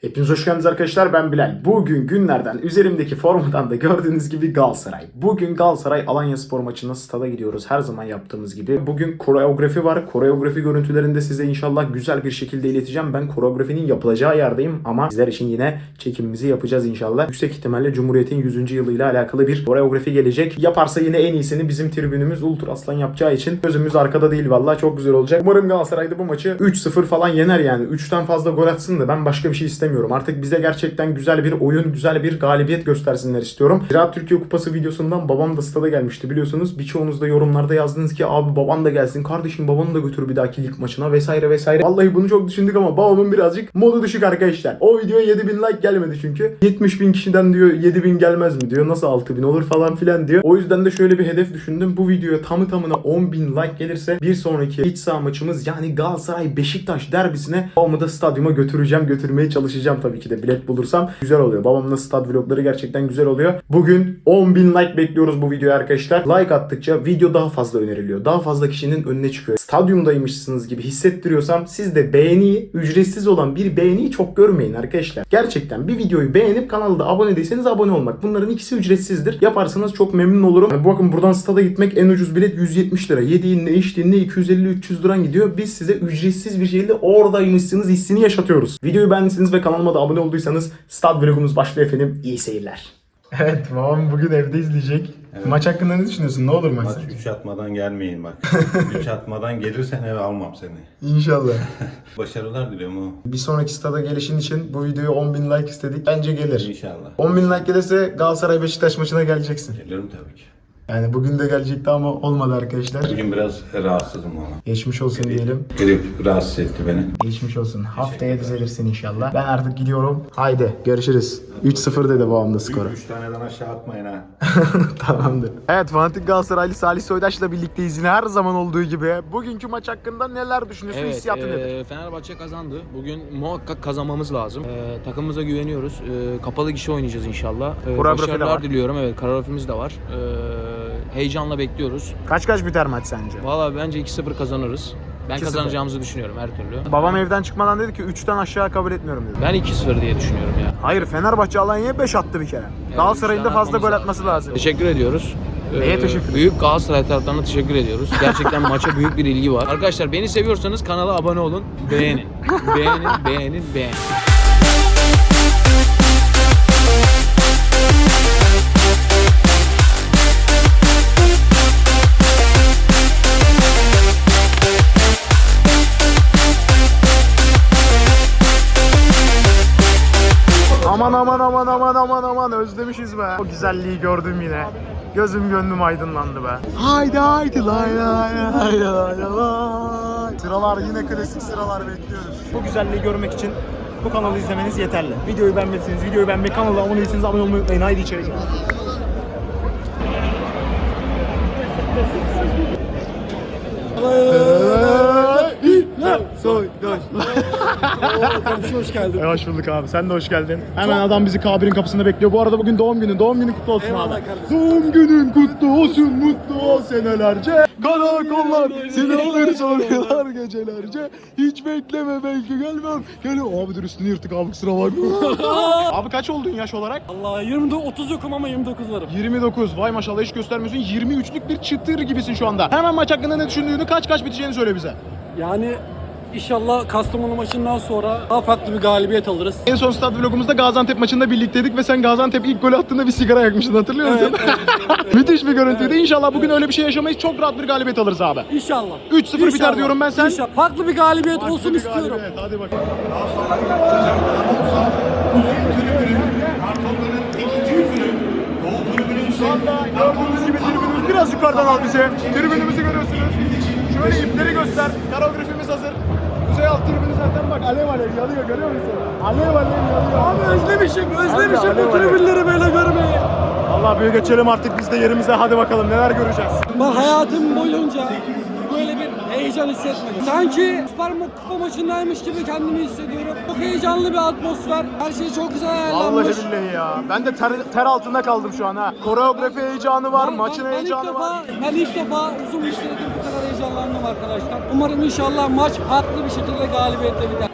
Hepiniz hoş geldiniz arkadaşlar ben Bilal. Bugün günlerden üzerimdeki formadan da gördüğünüz gibi Galatasaray. Bugün Galatasaray Alanya Spor maçına stada gidiyoruz her zaman yaptığımız gibi. Bugün koreografi var. Koreografi görüntülerini de size inşallah güzel bir şekilde ileteceğim. Ben koreografinin yapılacağı yerdeyim ama sizler için yine çekimimizi yapacağız inşallah. Yüksek ihtimalle Cumhuriyet'in 100. yılıyla alakalı bir koreografi gelecek. Yaparsa yine en iyisini bizim tribünümüz Ultra Aslan yapacağı için gözümüz arkada değil vallahi çok güzel olacak. Umarım Galatasaray'da bu maçı 3-0 falan yener yani. 3'ten fazla gol atsın da ben başka bir şey istemiyorum. Artık bize gerçekten güzel bir oyun, güzel bir galibiyet göstersinler istiyorum. Ziraat Türkiye Kupası videosundan babam da stada gelmişti biliyorsunuz. Birçoğunuz da yorumlarda yazdınız ki abi baban da gelsin, kardeşim babanı da götür bir dahaki lig maçına vesaire vesaire. Vallahi bunu çok düşündük ama babamın birazcık modu düşük arkadaşlar. O videoya 7000 like gelmedi çünkü. 70 bin kişiden diyor 7000 gelmez mi diyor. Nasıl 6000 olur falan filan diyor. O yüzden de şöyle bir hedef düşündüm. Bu videoya tamı tamına 10 bin like gelirse bir sonraki iç saha maçımız yani Galatasaray Beşiktaş derbisine babamı da stadyuma götüreceğim. Götürmeye çalışacağım tabii ki de bilet bulursam. Güzel oluyor. Babamla stad vlogları gerçekten güzel oluyor. Bugün 10 bin like bekliyoruz bu videoya arkadaşlar. Like attıkça video daha fazla öneriliyor. Daha fazla kişinin önüne çıkıyor. Stadyumdaymışsınız gibi hissettiriyorsam siz de beğeniyi, ücretsiz olan bir beğeniyi çok görmeyin arkadaşlar. Gerçekten bir videoyu beğenip kanalda abone değilseniz abone olmak. Bunların ikisi ücretsizdir. Yaparsanız çok memnun olurum. Yani bakın buradan stada gitmek en ucuz bilet 170 lira. Yediğinle içtiğinle 250-300 liran gidiyor. Biz size ücretsiz bir şekilde oradaymışsınız hissini yaşatıyoruz. Videoyu beğendiyseniz ve kanalıma da abone olduysanız stad vlogumuz başlıyor efendim. İyi seyirler. Evet babam bugün evde izleyecek. Maç hakkında ne düşünüyorsun? Ne olur maç? Maç 3 atmadan gelmeyin bak. 3 atmadan gelirsen eve almam seni. İnşallah. Başarılar diliyorum o. Bir sonraki stada gelişin için bu videoya 10.000 like istedik. Bence gelir. İnşallah. 10.000 like gelirse Galatasaray Beşiktaş maçına geleceksin. Gelirim tabii ki. Yani bugün de gelecekti ama olmadı arkadaşlar. Bugün biraz rahatsızım ama. Geçmiş olsun diyelim. Grip rahatsız etti beni. Geçmiş olsun. Haftaya düzelirsin inşallah. Ben artık gidiyorum. Haydi görüşürüz. 3-0 dedi babam da skoru. 3 taneden aşağı atmayın ha. Tamamdır. Evet fanatik Galatasaraylı Salih Soydaş'la birlikteyiz yine her zaman olduğu gibi. Bugünkü maç hakkında neler düşünüyorsun? Evet, Hissiyatın nedir? e, Fenerbahçe kazandı. Bugün muhakkak kazanmamız lazım. E, takımımıza güveniyoruz. E, kapalı kişi oynayacağız inşallah. E, Koreografi de başarılar diliyorum. Evet, koreografimiz de var. E, heyecanla bekliyoruz. Kaç kaç biter maç sence? Valla bence 2-0 kazanırız. Ben 2-0. kazanacağımızı düşünüyorum her türlü. Babam evden çıkmadan dedi ki 3'ten aşağı kabul etmiyorum dedi. Ben 2-0 diye düşünüyorum ya. Hayır Fenerbahçe Alanya'ya 5 attı bir kere. Galatasaray'ın da fazla gol atması lazım. Teşekkür ediyoruz. Neye teşekkür Büyük Galatasaray taraftarına teşekkür ediyoruz. Gerçekten maça büyük bir ilgi var. Arkadaşlar beni seviyorsanız kanala abone olun. Beğenin. beğenin, beğenin, beğenin. Aman aman aman aman aman özlemişiz be. O güzelliği gördüm yine. Gözüm gönlüm aydınlandı be. Haydi haydi lay lay lay lay lay. Sıralar yine klasik sıralar bekliyoruz. Bu güzelliği görmek için bu kanalı izlemeniz yeterli. Videoyu beğenmediyseniz videoyu beğenmeyi, kanala abone değilseniz abone olmayı unutmayın. Haydi içeri girin. Soydaş. Kardeşim hoş geldin. E, hoş bulduk abi. Sen de hoş geldin. Hemen adam bizi Kabir'in kapısında bekliyor. Bu arada bugün doğum günü. Doğum günün kutlu olsun Eyvallah abi. kardeşim. Doğum günün kutlu olsun. Mutlu ol senelerce. Karakollar seni alır soruyorlar gecelerce. Hiç bekleme belki gelmem. Gel abi dur üstünü yırtık abi kusura bakma. abi kaç oldun yaş olarak? Allah 29 30 yokum ama 29 varım. 29. Vay maşallah hiç göstermiyorsun. 23'lük bir çıtır gibisin şu anda. Hemen maç hakkında ne düşündüğünü kaç kaç biteceğini söyle bize. Yani inşallah Kastamonu maçından sonra daha farklı bir galibiyet alırız. En son stad vlogumuzda Gaziantep maçında birlikteydik ve sen Gaziantep ilk golü attığında bir sigara yakmıştın hatırlıyor musun? Müthiş bir görüntüydü. İnşallah bugün öyle bir şey yaşamayız. Çok rahat bir galibiyet alırız abi. İnşallah. 3-0 biter diyorum ben, sen? İnşallah. Farklı bir galibiyet olsun Farklı bir istiyorum. galibiyet, Hadi bakalım. Şu anda gördüğünüz gibi tribünümüz biraz yukarıdan al bize. Tribünümüzü görüyorsunuz. Şöyle ipleri göster. Koreografimiz alev alev yanıyor görüyor musun? Alev alev yanıyor. Abi özlemişim, özlemişim bu hadi. tribünleri böyle görmeyi. Allah büyük geçelim artık biz de yerimize. Hadi bakalım neler göreceğiz. Ben hayatım boyunca böyle bir heyecan hissetmedim. Sanki Süper Kupa maçındaymış gibi kendimi hissediyorum. Çok heyecanlı bir atmosfer. Her şey çok güzel ayarlanmış. Vallahi billahi ya. Ben de ter, ter altında kaldım şu an ha. Koreografi heyecanı var, Ben- maçın ben- ben heyecanı ilk var. defa, Ben ilk defa uzun bir süredir bu kadar heyecanlandım arkadaşlar. Umarım inşallah maç farklı bir şekilde galibiyetle biter.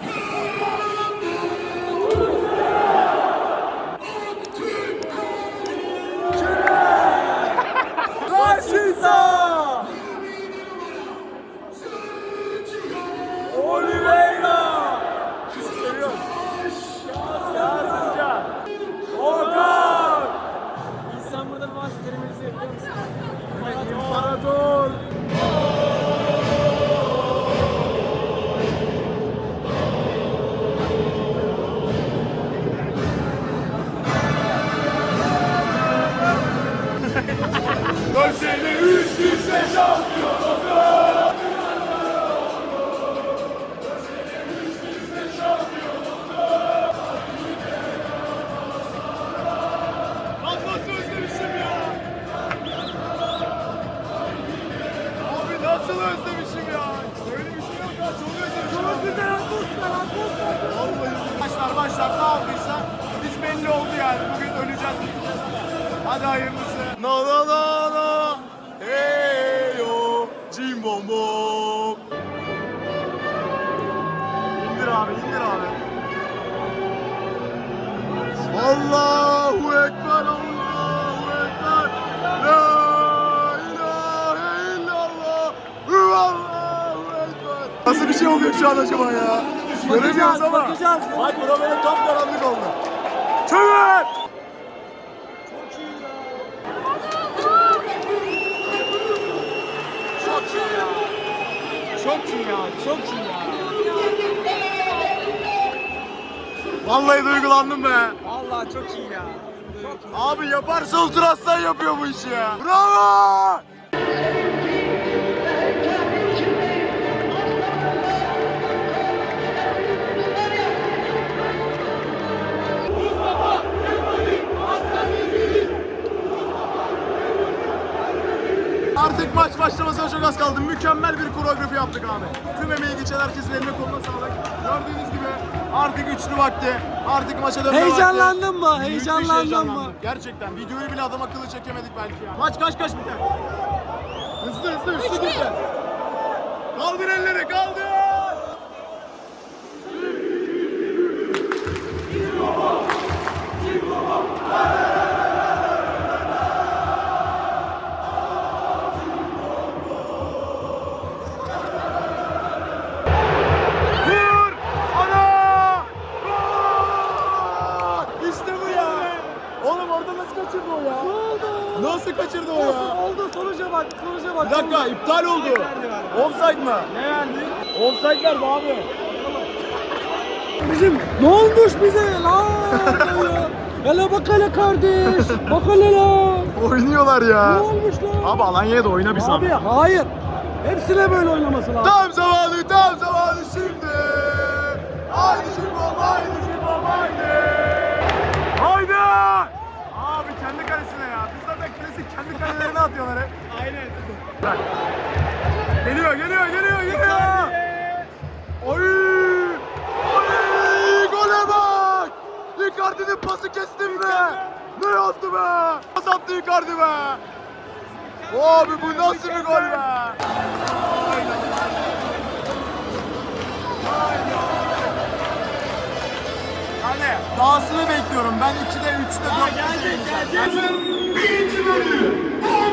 Abi indir abi. Allahu Ekber Allahu Ekber. La ilahe illallah. Allahu Ekber. Nasıl bir şey oluyor şu an acaba ya? Göremiyoruz ama. bakacağız. Hayır bura böyle tam karanlık oldu. Çevir! Çok iyi ya, çok iyi Vallahi duygulandım be. Vallahi çok iyi ya. Abi yaparsa Ultra Aslan yapıyor bu işi ya. Bravo! Artık maç başlamasına çok az kaldı. Mükemmel bir koreografi yaptık abi. Tüm emeği geçen herkesin eline koluna sağlık. Gördüğünüz gibi artık üçlü vakti. Artık maça dönme vakti. Heyecanlandın mı? Müthiş Heyecanlandın mı? heyecanlandım. Gerçekten videoyu bile adam akıllı çekemedik belki ya. Maç kaç kaç biter? Hızlı hızlı hızlı hızlı. Kaldır elleri kaldır. Bizim ne olmuş bize lan? ya? Hele bak hele kardeş. Bak hele lan. Oynuyorlar Ne ya. olmuş lan? Abi Alanya'ya da oyna bir Abi zahmet. hayır. Hepsine böyle oynaması lazım. Tam zamanı, tam zamanı şimdi. Haydi Şibom, haydi Şibom, haydi. Haydi. Abi kendi kalesine ya. Biz zaten klasik kendi kalelerine atıyorlar hep. Aynen. Geliyor, geliyor, geliyor, geliyor. Oy! Oy! Gole bak! Icardi'nin pası kestim be! Ne yazdı be? Pas attı Icardi be! Abi bu nasıl bir gol be? Hadi dahasını bekliyorum. Ben 2'de 3'te 4'te gelecek gelecek. Mertens,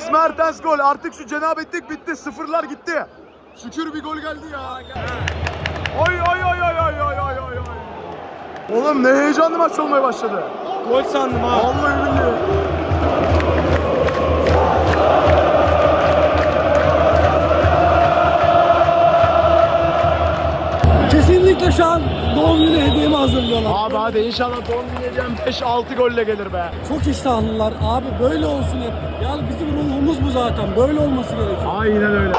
Dries Mertens gol. Artık şu cenabetlik bitti. Sıfırlar gitti. Şükür bir gol geldi ya. Oy oy oy oy oy oy oy oy. Oğlum ne heyecanlı maç olmaya başladı. Gol sandım ha. Vallahi billahi. Kesinlikle şu an doğum günü hediyemi hazırlıyorlar. Abi hadi inşallah doğum günü hediyem 5-6 golle gelir be. Çok iştahlılar. Abi böyle olsun hep. Yani bizim ruhumuz bu zaten. Böyle olması gerekiyor. Aynen öyle.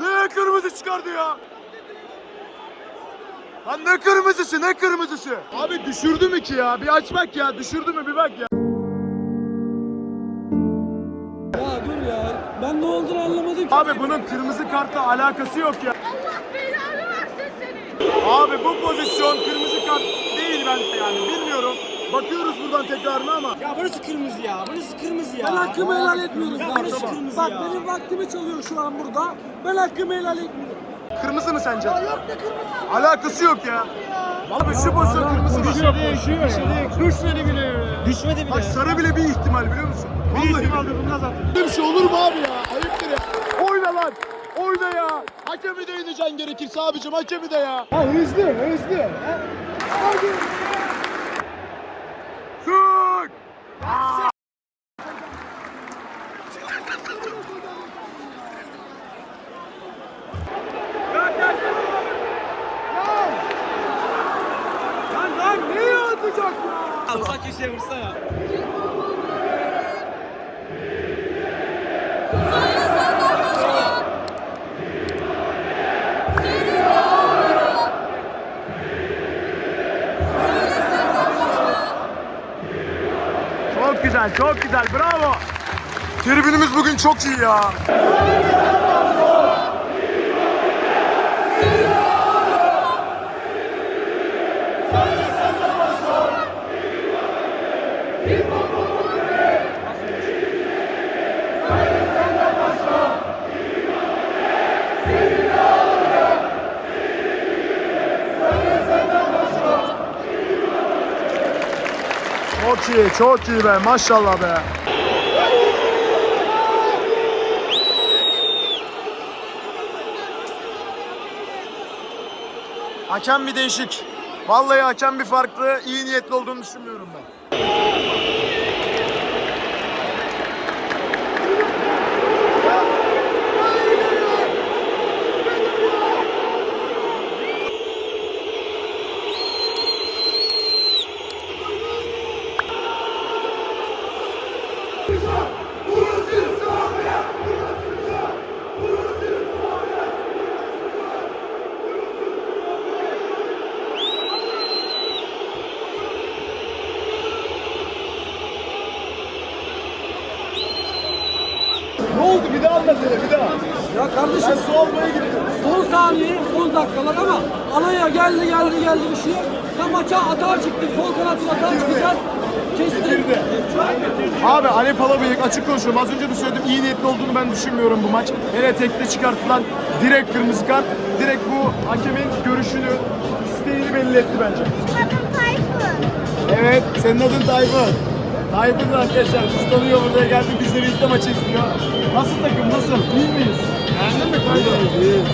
Ne kırmızı çıkardı ya? Lan ne kırmızısı ne kırmızısı? Abi düşürdü mü ki ya? Bir aç bak ya düşürdü mü bir bak ya. Ya dur ya. Ben ne olduğunu anlamadım ki. Abi bunun kırmızı kartla alakası yok ya. Allah belanı versin seni. Abi bu pozisyon kırmızı kart değil bence yani bilmiyorum. Bakıyoruz buradan tekrarına ama. Ya burası kırmızı ya. Burası kırmızı ya. Ben hakkımı helal etmiyorum Ya kardeşim. burası kırmızı Bak ya. benim vaktimi çalıyor şu an burada. Ben hakkımı helal etmiyorum. Kırmızı mı sence? yok ne kırmızı? Alakası yok ya. Abi şu pozisyon kırmızı mı? Düşmedi bile. Düşmedi bile. Bak sarı bile bir ihtimal biliyor musun? Bir ihtimalde bundan zaten. Böyle bir şey olur mu abi ya? Ayıptır ya. Oyna lan. Oyna ya. Hakemi de ineceksin gerekirse abicim hakemi de ya. Ha hızlı hızlı. Ha? Hadi. Sık. Lan lan neye atacak ya? Alsa köşeye vursa ya. Çok güzel, çok güzel. Bravo. Tribünümüz bugün çok iyi ya. Çok iyi, çok iyi be. Maşallah be. Hakem bir değişik. Vallahi hakem bir farklı, iyi niyetli olduğunu düşünmüyorum ben. Bir daha anlat hele, bir daha. Ya kardeşim Ben su almaya gittim. son saniye, son dakikalar ama alaya geldi geldi geldi bir şey. Tam maça atağa çıktık. Sol kanatı atağa çıkacağız. Kestik. Abi Ali Palabıyık açık konuşuyorum. Az önce de söyledim iyi niyetli olduğunu ben düşünmüyorum bu maç. Hele tekte çıkartılan direkt kırmızı kart. Direkt bu hakemin görüşünü, isteğini belli etti bence. Adım Tayfun. Evet, senin adın Tayfun. Tayfun arkadaşlar, biz tanıyor buraya geldi. Biz de birlikte maçı izliyor. Nasıl takım, nasıl? İyi miyiz? Beğendin mi? İyiyiz.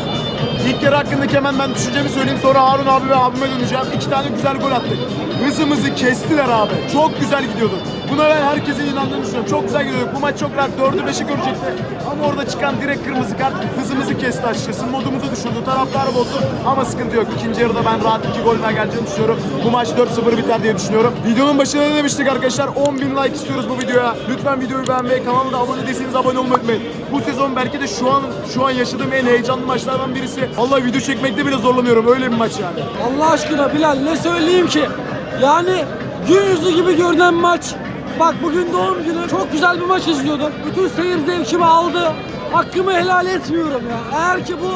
İlk yarı hakkındaki hemen ben düşüncemi söyleyeyim sonra Harun abi ve abime döneceğim. İki tane güzel gol attık. Hızımızı kestiler abi. Çok güzel gidiyordu. Buna ben herkesin inandığını düşünüyorum. Çok güzel gidiyorduk. Bu maç çok rahat 4'ü 5'i görecekti. Ama orada çıkan direkt kırmızı kart hızımızı kesti açıkçası. Modumuzu düşürdü. Taraftarı bozdu. Ama sıkıntı yok. İkinci yarıda ben rahat 2 gol geleceğini düşünüyorum. Bu maç 4-0 biter diye düşünüyorum. Videonun başında ne demiştik arkadaşlar? 10 bin like istiyoruz bu videoya. Lütfen videoyu beğenmeyi, kanala da abone değilseniz abone olmayı unutmayın. Bu sezon belki de şu an şu an yaşadığım en heyecanlı maçlardan birisi. Allah video çekmekte bile zorlanıyorum. Öyle bir maç yani. Allah aşkına Bilal ne söyleyeyim ki? Yani gün yüzü gibi görünen maç. Bak bugün doğum günü. Çok güzel bir maç izliyordum. Bütün seyir zevkimi aldı. Hakkımı helal etmiyorum ya. Eğer ki bu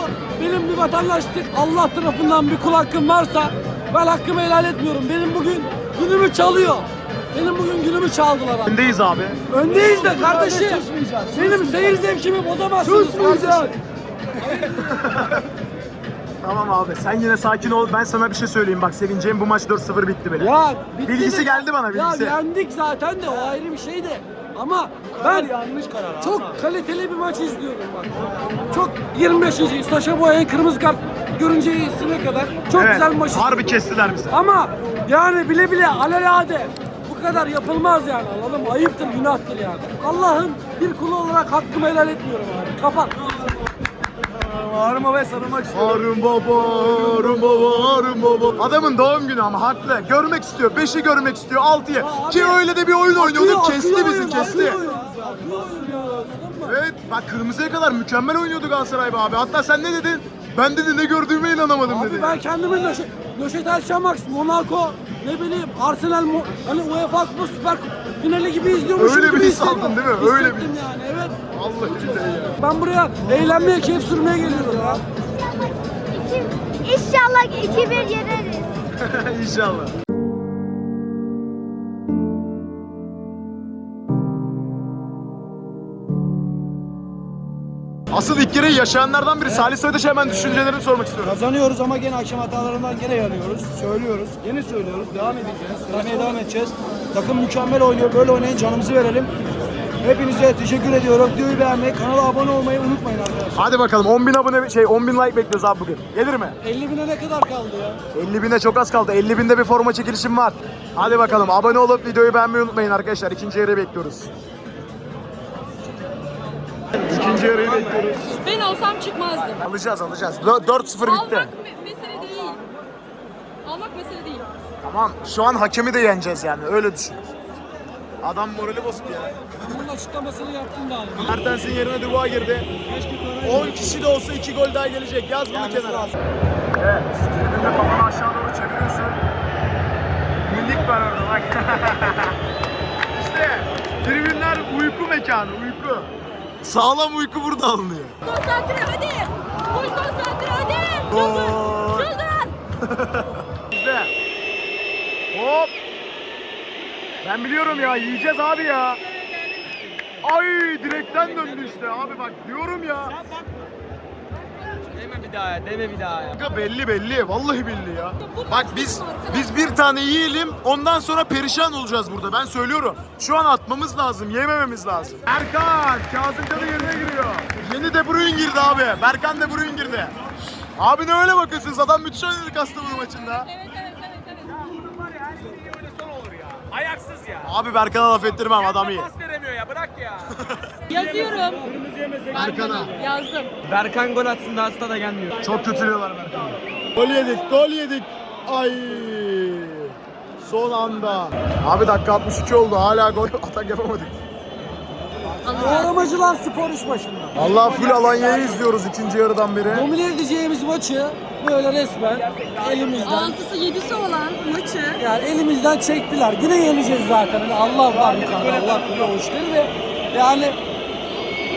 benim bir vatandaşlık Allah tarafından bir kul hakkım varsa ben hakkımı helal etmiyorum. Benim bugün günümü çalıyor. Benim bugün günümü çaldılar abi. Öndeyiz abi. Öndeyiz de kardeşim. Benim seyir zevkimi bozamazsınız kardeşim. Tamam abi sen yine sakin ol. Ben sana bir şey söyleyeyim. Bak sevineceğim bu maç 4-0 bitti benim. Ya bitti Bilgisi de- geldi bana, bilgisi. Ya yendik zaten de o ayrı bir şey de. Ama ben yanlış karar çok kaliteli bir maç izliyorum bak. Çok 25. Saşa Boya'nın kırmızı kart görüncesine kadar çok Evet, güzel bir maç Harbi izliyorum. kestiler bizi. Ama yani bile bile alelade bu kadar yapılmaz yani anladın mı? Ayıptır, günahtır yani. Allah'ın bir kulu olarak hakkımı helal etmiyorum abi. Kapat. Harun Baba'ya sarılmak istiyorum. Harun Baba, Harun Baba, Harun Baba. Adamın doğum günü ama haklı. Görmek istiyor. Beşi görmek istiyor. Altıyı. Ki öyle de bir oyun oynuyorduk. Akıyor, Kesti bizi, oyun, kesti. akıyor oyun, akıyor oyun ya, anladın mı? Evet, bak kırmızıya kadar mükemmel oynuyordu Galatasaray be abi. Hatta sen ne dedin? Ben dedi ne gördüğüme inanamadım dedi. Abi ben kendimi Nöşe, Nöşetel Şamax, Monaco, ne bileyim Arsenal, Mo- hani UEFA Kupa Süper Kupa finali gibi izliyormuşum Öyle gibi bir his hissettim. aldın değil mi? Öyle bir Hissettim yani evet. Allah billahi ya. Ben buraya eğlenmeye, keyif sürmeye geliyorum ya. İnşallah 2-1 yeneriz. İnşallah. Asıl ilk kere yaşayanlardan biri Salih Söğüt'e hemen düşüncelerini sormak istiyorum. Kazanıyoruz ama gene hakem hatalarından gene yanıyoruz. Söylüyoruz. Gene söylüyoruz. Devam edeceğiz. Söylemeye devam edeceğiz. Takım mükemmel oynuyor. Böyle oynayın canımızı verelim. Hepinize teşekkür ediyorum. Videoyu beğenmeyi, kanala abone olmayı unutmayın arkadaşlar. Hadi bakalım 10 bin abone şey 10 bin like bekliyoruz abi bugün. Gelir mi? 50 bine ne kadar kaldı ya? 50 bine çok az kaldı. 50 binde bir forma çekilişim var. Hadi bakalım abone olup videoyu beğenmeyi unutmayın arkadaşlar. İkinci yarıyı bekliyoruz. İkinci yarıyı bekliyoruz. Ben olsam çıkmazdım. Alacağız alacağız. Dö- 4-0 bitti. Almak me- mesele değil. Almak mesele değil. Tamam şu an hakemi de yeneceğiz yani öyle düşün. Adam morali bozuk ya. Bunun açıklamasını yaptım da abi. Mertens'in yerine Dubois girdi. 10 kişi de olsa 2 gol daha gelecek. Yaz bunu kenara. Evet. Tribünde kafanı aşağı doğru çeviriyorsun. Minik var orada bak. işte tribünler uyku mekanı, uyku. Sağlam uyku burada alınıyor. Konsantre hadi. Full konsantre hadi. Gol. Çıldır. Bizde. Hop. Ben biliyorum ya yiyeceğiz abi ya. Ay direkten döndü işte abi bak diyorum ya. Deme bir daha ya, deme bir daha ya. Kanka belli belli. Vallahi belli ya. Bak biz biz bir tane yiyelim. Ondan sonra perişan olacağız burada. Ben söylüyorum. Şu an atmamız lazım. Yemememiz lazım. Berkan Kazımcan'ın yerine giriyor. Yeni De Bruyne girdi abi. Berkan De Bruyne girdi. Abi ne öyle bakıyorsunuz? Adam müthiş oynadı Kastamonu maçında. Evet evet evet evet. Ayaksız ya. Abi Berkan'a laf ettirmem adam iyi. Veremiyor ya, bırak ya. Yazıyorum. Berkan'a. Yazdım. Berkan gol atsın da hasta da gelmiyor. Çok kötülüyorlar Berkan'ı. Gol yedik, gol yedik. Ay. Son anda. Abi dakika 62 oldu. Hala gol atak yapamadık. Doğramacılar spor iş başında. Allah full Alanya'yı izliyoruz ikinci yarıdan beri. Domine edeceğimiz maçı böyle resmen elimizden Altısı yedisi olan maçı yani elimizden çektiler. Yine yeneceğiz zaten. Hani Allah var yukarıda. Allah biliyor o işleri ve yani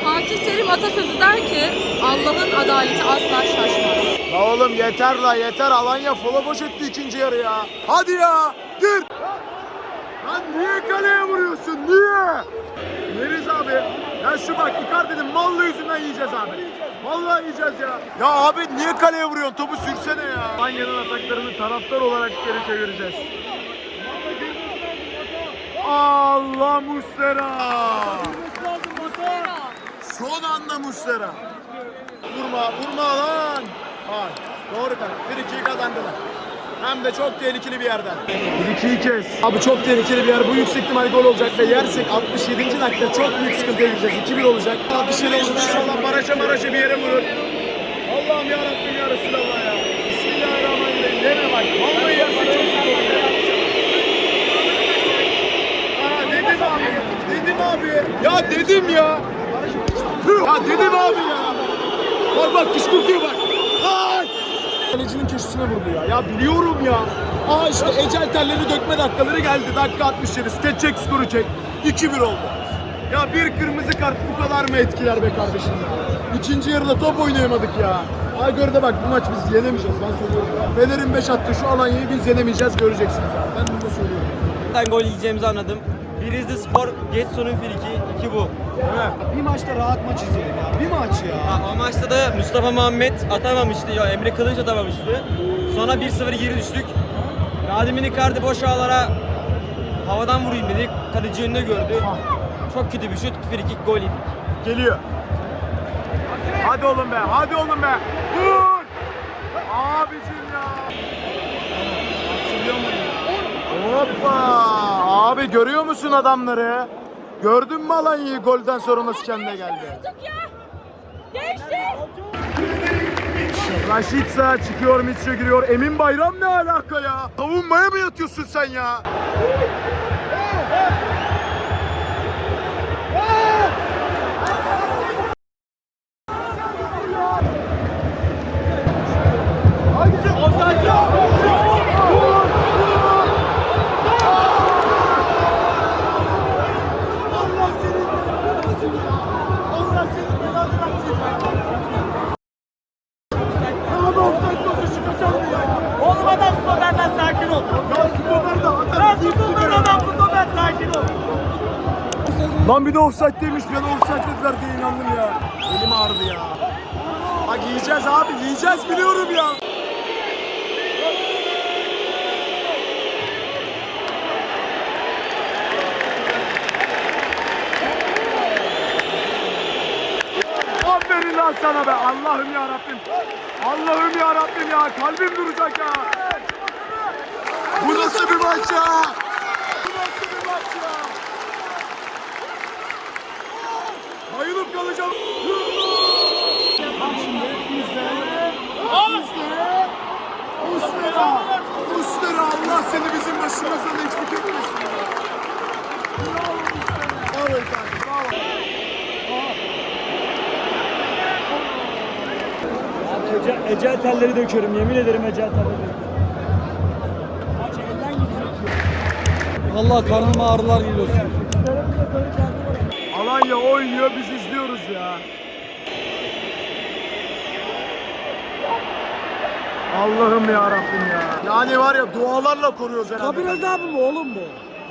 Fatih Terim atasözü der ki Allah'ın adaleti asla şaşmaz. La oğlum yeter la yeter. Alanya fola boş etti ikinci yarı ya. Hadi ya. Gir. Lan niye kaleye vuruyorsun? Niye? Yeriz abi. Ya şu bak Icardi'nin mallı yüzünden yiyeceğiz abi. Vallahi yiyeceğiz ya. Ya abi niye kaleye vuruyorsun? Topu sürsene ya. Alanya'nın ataklarını taraftar olarak geri çevireceğiz. Allah Muslera. Son anda Muslera. Vurma, vurma lan. Ay, doğru kanka. Frikiyi kazandılar. Hem de çok tehlikeli bir yerden. Frikiyi kes. Abi çok tehlikeli bir yer. Bu yüksek ihtimal gol olacak ve yersek 67. dakika çok büyük sıkıntıya gireceğiz. 2-1 olacak. Bir şeyler olur. İnşallah Maraş'a Maraş'a bir yere vurur. Allah'ım ya Rabbim ya Resulallah ya. Bismillahirrahmanirrahim. Yeme bak. Vallahi yersek çok kötü olur ya. Aa, dedim abi. Dedim abi. Ya dedim ya. Ya dedim abi ya. Bak bak kışkırtıyor bak. Kalecinin köşesine vurdu ya. Ya biliyorum ya. Aa işte ecel telleri dökme dakikaları geldi. Dakika 67. Skeç çek skoru çek. 2-1 oldu. Ya bir kırmızı kart bu kadar mı etkiler be kardeşim ya? İkinci yarıda top oynayamadık ya. Ay görde bak bu maç biz yenemeyeceğiz ben söylüyorum. Fener'in 5 attı şu Alanya'yı biz yenemeyeceğiz göreceksiniz. Ben bunu söylüyorum. Ben gol yiyeceğimizi anladım. Bir Rize Spor, Getson'un friki, iki bu. Bir maçta rahat maç izleyelim ya. Bir maç ya. Ha, o maçta da Mustafa Muhammed atamamıştı. Ya Emre Kılınç atamamıştı. Sonra 1-0 geri düştük. Nadim'in Icardi boş ağlara havadan vurayım dedi. Kaleci önüne gördü. Çok kötü bir şut. Frikik gol yedik. Geliyor. Hadi oğlum be, hadi oğlum be. Vur! Abicim ya. Hoppa! Abi görüyor musun adamları? Gördün mü Alanya'yı golden sonra nasıl kendine geldi? Değiştir. Raşitsa çıkıyor, Mitchell giriyor. Emin Bayram ne alaka ya? Savunmaya mı yatıyorsun sen ya? Offside demiş. Ben offside dediler diye inandım ya. Elim ağrıdı ya. Bak yiyeceğiz abi yiyeceğiz biliyorum ya. Aferin lan sana be. Allah'ım ya Rabbim. Allah'ım ya Rabbim ya. Kalbim duracak ya. Bu nasıl bir maç ya? Bu nasıl bir maç ya? İzle. Ustera. Ustera Allah seni bizim başımızdan eksik etmesin. Bravo. Bravo efendim. Bravo. Ecel, ecel telleri döküyorum yemin ederim ecel telleri. Vallahi karnıma ağrılar geliyor. Alanya oynuyor biz izliyoruz ya. Allah'ım ya Rabbim ya. Yani var ya dualarla koruyoruz herhalde. Kabir azabı mı oğlum bu?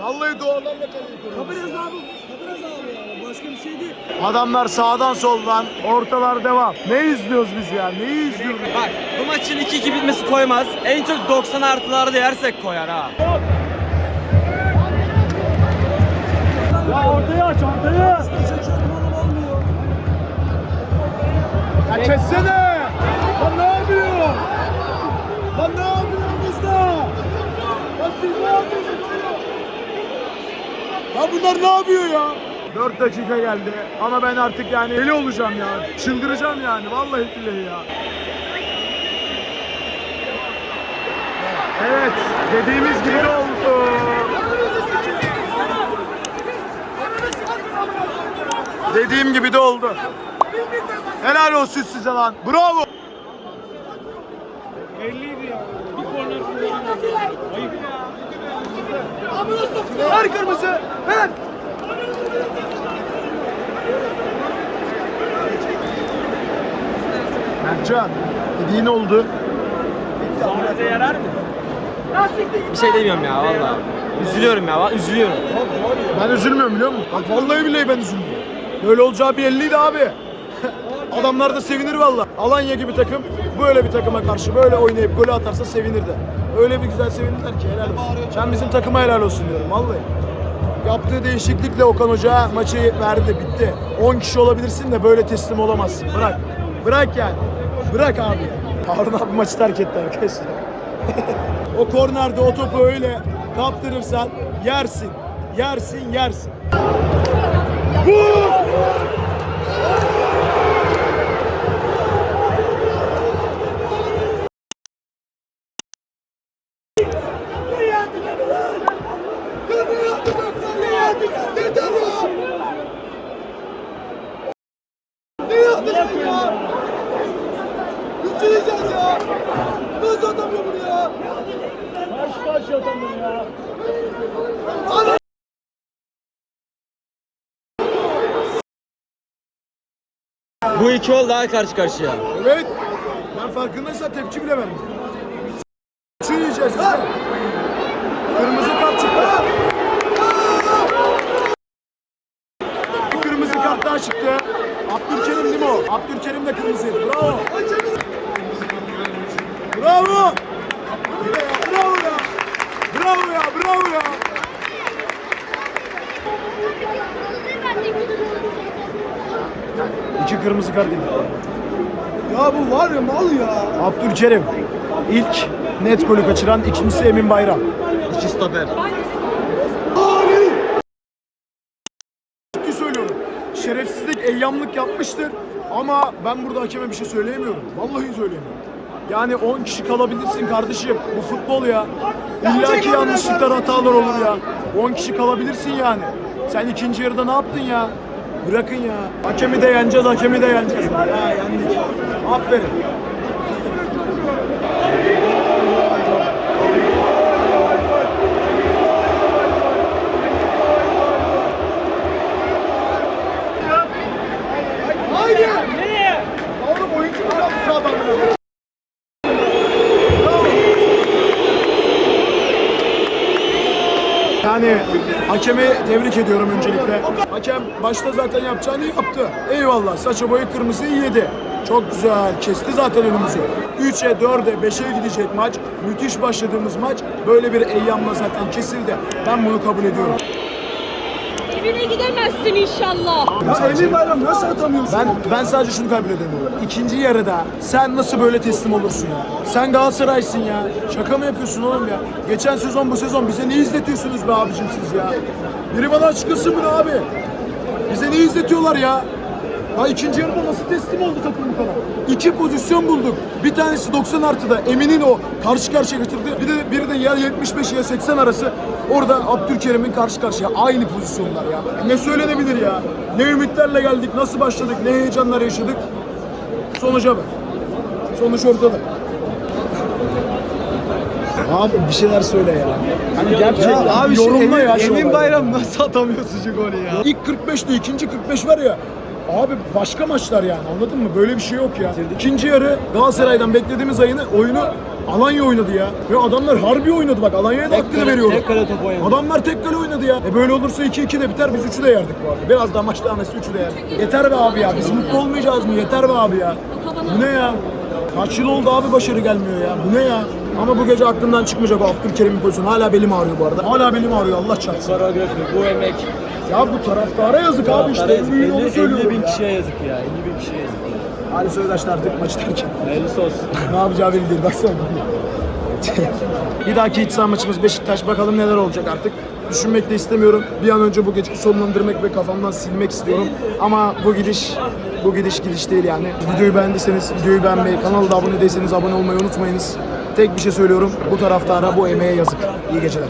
Vallahi dualarla koruyoruz. Kabir azabı, kabir azabı ya. Başka bir şey değil. Adamlar sağdan soldan, ortalar devam. Ne izliyoruz biz ya? Neyi izliyoruz? Bak bu maçın 2-2 bitmesi koymaz. En çok 90 artılarda yersek koyar ha. Ya ortaya aç ortaya. Ya kessene. Lan ne yapıyor? Lan ne yapıyorsunuz da? Lan siz ne yapıyorsunuz? Ya bunlar ne yapıyor ya? 4 dakika geldi ama ben artık yani deli olacağım ya. Çıldıracağım yani vallahi billahi ya. Evet dediğimiz gibi oldu. Dediğim gibi de oldu. Helal olsun size lan. Bravo. Ver kırmızı. Ver. Mertcan, dediğin oldu. Bize yarar mı? Bir şey demiyorum ya valla. Üzülüyorum ya, va- üzülüyorum. Ben üzülmüyorum biliyor musun? Bak vallahi billahi ben üzülmüyorum. Böyle olacağı belliydi abi. Adamlar da sevinir valla. Alanya gibi takım böyle bir takıma karşı böyle oynayıp golü atarsa sevinirdi. Öyle bir güzel sevinirler ki helal olsun. Sen bizim takıma helal olsun diyorum vallahi. Yaptığı değişiklikle Okan Hoca maçı verdi bitti. 10 kişi olabilirsin de böyle teslim olamazsın. Bırak. Bırak yani. Bırak abi. Harun abi maçı terk etti arkadaşlar. o kornerde o topu öyle kaptırırsan yersin. Yersin yersin. Vur! Bitireceğiz ya. Nasıl atamıyor bunu ya? Kaç kaç atamıyor ya? Bu iki ol daha karşı karşıya. Evet. Ben farkındaysan tepki bile vermedim. Şu yiyeceğiz ha. Kırmızı kart çıktı. Bir kırmızı kart daha çıktı. Abdülkerim değil mi o? Abdülkerim de kırmızıydı. Bravo. Bravo. Bravo ya. Bravo ya. Bravo ya. İki kırmızı kart yedik. Ya bu var ya mal ya. Abdülkerim ilk net golü kaçıran, ikincisi Emin Bayram. İki stoper. Ciddi söylüyorum. Şerefsizlik, eyyamlık yapmıştır. Ama ben burada hakeme bir şey söyleyemiyorum. Vallahi söyleyemiyorum. Yani 10 kişi kalabilirsin kardeşim. Bu futbol ya. İlla ki yanlışlıklar, hatalar olur ya. 10 kişi kalabilirsin yani. Sen ikinci yarıda ne yaptın ya? Bırakın ya. Hakemi de yeneceğiz, hakemi de yeneceğiz. Ya yendik. Aferin. Yani Hakemi tebrik ediyorum öncelikle. Hakem başta zaten yapacağını yaptı. Eyvallah saça boyu kırmızıyı yedi. Çok güzel kesti zaten önümüzü. 3'e 4'e 5'e gidecek maç. Müthiş başladığımız maç böyle bir eyyamla zaten kesildi. Ben bunu kabul ediyorum. Evine gidemezsin inşallah. Ya Emin Bayram nasıl atamıyorsun? Ben ben sadece şunu kabul edemiyorum. İkinci yarıda sen nasıl böyle teslim olursun ya? Sen Galatasaray'sın ya. Şaka mı yapıyorsun oğlum ya? Geçen sezon bu sezon bize ne izletiyorsunuz be abicim siz ya? Biri bana açıklasın mı abi? İzletiyorlar ya? Ha ikinci yarıda nasıl teslim oldu takım bu kadar? İki pozisyon bulduk. Bir tanesi 90 artıda Emin'in o karşı karşıya getirdi. Bir de biri de ya 75 ya 80 arası orada Abdülkerim'in karşı karşıya aynı pozisyonlar ya. Ne söylenebilir ya? Ne ümitlerle geldik, nasıl başladık, ne heyecanlar yaşadık. Sonuca bak. Sonuç ortada. Abi bir şeyler söyle ya. Hani gerçekten Ya abi yorumla Emin, ya Emin olayı. Bayram nasıl atamıyorsun şu golü ya? İlk 45'te ikinci 45 var ya. Abi başka maçlar yani anladın mı? Böyle bir şey yok ya. İkinci yarı Galatasaray'dan beklediğimiz ayını oyunu Alanya oynadı ya. Ve adamlar harbi oynadı bak Alanya'ya da hakkını veriyorum. Tek kale top oynadı. Adamlar tek kale oynadı ya. E böyle olursa 2-2 de biter biz 3'ü de yerdik bu arada. Biraz daha maç devam etse 3'ü de yerdik. Yeter be abi ya. Biz mutlu olmayacağız mı? Yeter be abi ya. Bu ne ya? Kaç yıl oldu abi başarı gelmiyor ya. Bu ne ya? Ama bu gece aklımdan çıkmayacak o Abdülkerim'in pozisyonu. Hala belim ağrıyor bu arada. Hala belim ağrıyor Allah çarpsın. Koreografi, bu emek. Ya bu taraftara yazık abi işte. Onu 50, söylüyorum bin ya. kişiye yazık ya. 50 bin kişiye yazık. Ali Söydaş da artık maçı terk etti. Hayırlısı olsun. ne yapacağı belli değil. Baksana. bir dahaki iç saha maçımız Beşiktaş. Bakalım neler olacak artık. Düşünmek de istemiyorum. Bir an önce bu geceyi sonlandırmak ve kafamdan silmek istiyorum. Ama bu gidiş bu gidiş gidiş değil yani. Videoyu beğendiyseniz videoyu beğenmeyi, kanala da abone değilseniz abone olmayı unutmayınız. Tek bir şey söylüyorum. Bu taraftara bu emeğe yazık. İyi geceler.